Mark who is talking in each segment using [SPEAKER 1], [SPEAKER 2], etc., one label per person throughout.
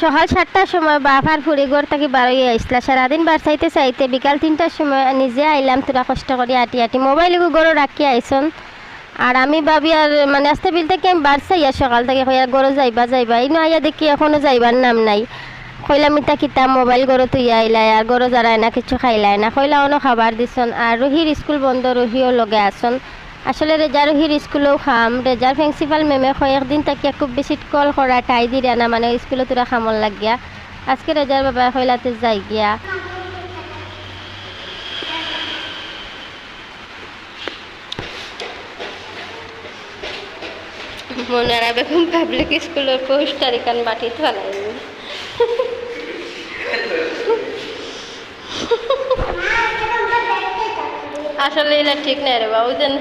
[SPEAKER 1] সকাল সাতটার সময় বাপার ফুড়ি ঘর থেকে বারোই আসলা সারাদিন বার চাইতে চাইতে বিকাল তিনটার সময় নিজে আইলাম তোরা কষ্ট করে আটি আটি মোবাইল গরু রাখি আইসন আর আমি ভাবি আর মানে আস্তে বিল থেকে আমি বার চাইয়া সকাল থেকে কইয়া গরু যাইবা যাইবা। ইনো আইয়া দেখি এখনও যাইবার নাম নাই। কইলাম ইতা কিতা, মোবাইল গরু তুই আইলাই আর গরু যারাই না কিছু খাইলাই না কইলা অন্য খাবার দিছন আর রুহির স্কুল বন্ধ রুহিও লগে আসন আসলে রেজা রুহির স্কুলেও খাম। রেজার প্রিন্সিপাল মেমে কয়েকদিন তাকে খুব বেশি কল করা টাই দিরা না মানে স্কুলে তোরা খামল লাগিয়া। আজকে রেজার বাবা কইলাতে যাই গিয়া। মনারা বেগম পাবলিক স্কুলের পোস্টার এখান বাটি আসলে এটা ঠিক নাই রে বাবু যেন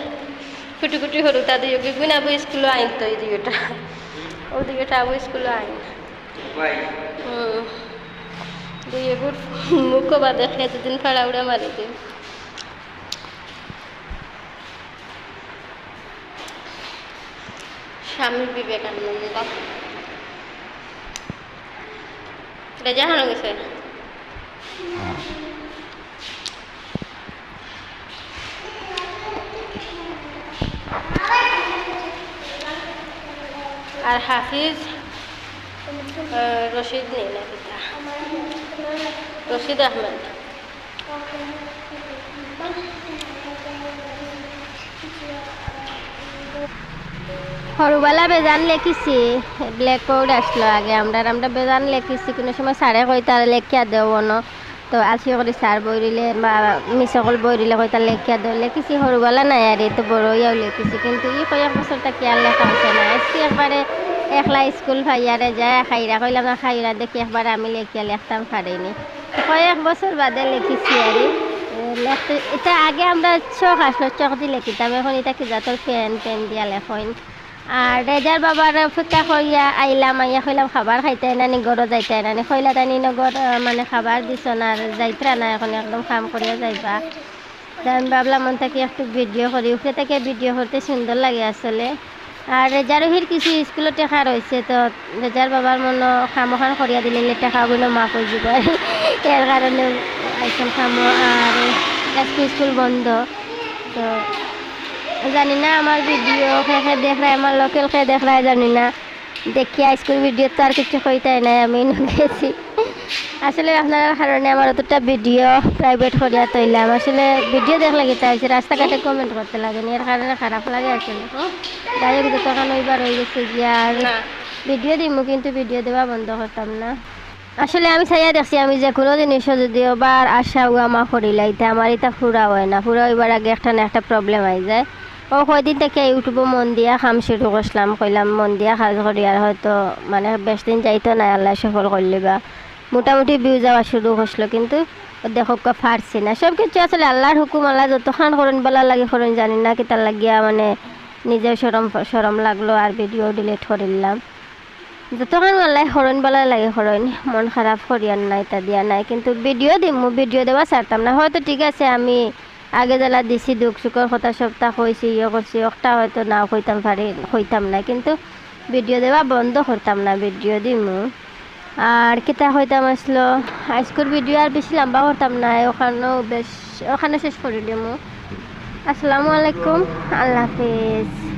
[SPEAKER 1] কুটি কুটি হরু তা দিয়ে গুণ আবু স্কুলে আইন তো এই দিকেটা ও দিকেটা আবু স্কুলে আইন। হুম। দুই এগুর মুখ বা দেখে দুদিন ফাড়া উড়া মারি দিন স্বামী বিবেকানন্দ। রেজা হানো গেছে? আর হাফিজ রশিদ নেই না পিতা। রশিদ আহমেদ। সৰুবেলা বেজান লেখিছি ব্লেক বোর্ড আসলো আগে আমরা আমরা বেজান লেখিছি, কোনো সময় স্যারে কই তার লেখিয়া দেও ন তো আলসি করে স্যার বই দিলে বা মিসকল বই দিলে কই তার লেখিয়া দেও লেখিছি সৰুবেলা নাই আর এই তো বড় হইয়াও লেখিছি কিন্তু ই কয়েক বছর তাকে আর লেখা হচ্ছে না? আজকে একবারে একলা স্কুল ভাইয়ারে যায় খাইরা কইলাম না খাইরা দেখি একবার আমি লেখিয়া লেখতাম পারিনি কয়েক বছর বাদে লিখিছি আর এটা আগে আমরা চোখ আসলো চোখ দিয়ে লিখিতাম এখন এটা কি জাতর পেন পেন দিয়া লেখন আর রেজার বাবার ফুটা করিয়া আইলাম আইয়া কইলাম খাবার খাইতে নানি গরো যাইতে নানি কইলা তানি নগর মানে খাবার দিছ না আর যাইতরা না, এখন একদম কাম করিয়া যাইবা। তা আমি ভাবলাম মন থেকে একটু ভিডিও করি উপরে থেকে ভিডিও করতে সুন্দর লাগে আসলে। আর রেজারোহির কিছু স্কুলত টেকা রয়েছে তো রেজার বাবার মনে খামো খান করিয়া দিলে টেকা বলে মাফ হয়ে যাব। এর কারণে আইসন খামো আর স্কুল বন্ধ, তো জানি না আমার ভিডিও খেয়ে দেখ রায় আমার লোকেল খেয়ে দেখ রায় জানি না। দেখি স্কুল ভিডিও তো আর কিছু কইতাই নাই আমি গেছি আসলে আপনার কারণে আমার অতটা ভিডিও প্রাইভেট করিয়া তৈলাম আসলে ভিডিও দেখলে গীতা হয়েছে রাস্তাঘাটে কমেন্ট করতে লাগে এর কারণে খারাপ লাগে আসলে। যাই হোক যতক্ষণ ওইবার হয়ে গেছে গিয়া আর ভিডিও দিব কিন্তু ভিডিও দেওয়া বন্ধ করতাম না। আসলে আমি চাইয়া দেখছি, আমি যে কোনো জিনিসও যদি এবার আশা আমা করিলাইতে আমার এটা ফুরা হয় না। ফুরা হইবার আগে একটা না একটা প্রবলেম আই যায়। ও কয়দিন থেকে ইউটিউবে মন দিয়া খাম শুরু করছিলাম, কইলাম মন দিয়া কাজ করি আর হয়তো মানে বেশ দিন যাইতো না, আল্লাহ সফল করলি বা। মোটামুটি ভিউ যাওয়া শুরু করছিল, কিন্তু দেখো পারছি না। সব কিছু আসলে আল্লাহর হুকুম, আল্লাহ যতক্ষণ করুন বলা লাগে করুন, জানি না কি তার লাগিয়া মানে নিজের সরম সরম লাগল আর ভিডিও ডিলিট করিলাম। যতক্ষণ আল্লাহ হরণ বলা লাগে হরণ মন খারাপ করিয়ার নাই, তা দিয়া নাই। কিন্তু ভিডিও দিম ভিডিও দেওয়া ছাড়তাম না হয়তো ঠিক আছে, আমি আগে জেলা দিছি, দুঃখ সুখর কথা সপ্তাহ কইছি ইয়ে করছি একটা হয়তো নাও কইতাম পারি কইতাম না কিন্তু ভিডিও দেওয়া বন্ধ করতাম না ভিডিও দিমু। আর কিতা হইতাম আসলো হাইস্কুল ভিডিও আর বেশি লম্বা করতাম না ওখানেও বেশ ওখানে শেষ করে দিমু। আসসালামু আলাইকুম। আল্লাহ হাফিজ।